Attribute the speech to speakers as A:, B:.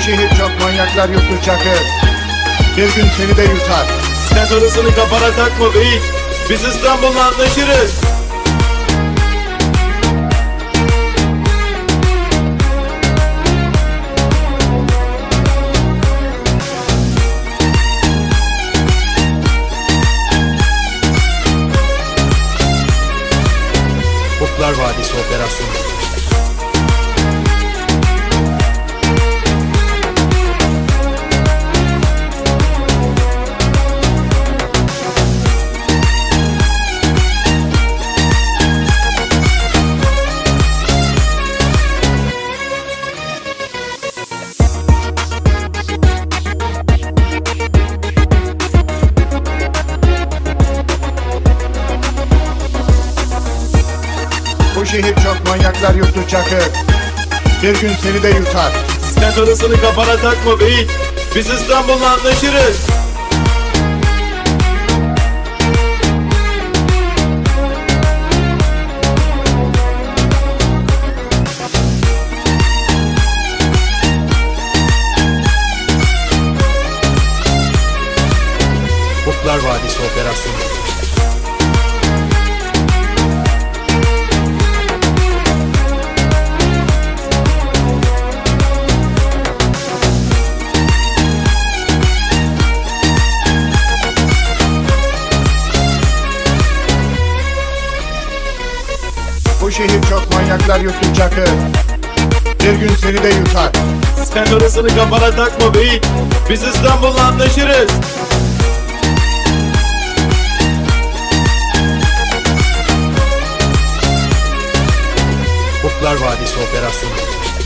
A: şehir çok manyaklar yuttu çakır. Bir gün seni de yutar.
B: Sen orasını kafana takma beyik. Biz İstanbul'la anlaşırız.
C: Kurtlar Vadisi Operasyonu.
A: Şehir çok manyaklar yuttu çakır. Bir gün seni de yutar.
B: Sen orasını kafana takma beyik. Biz İstanbul'la anlaşırız.
C: Kurtlar Vadisi Operasyonu.
A: Bu şehir çok manyaklar yuttu çakır. Bir gün seni de yutar.
B: Sen orasını kafana takma beyik. Biz İstanbul'la anlaşırız.
C: Kurtlar Vadisi Operasyonu.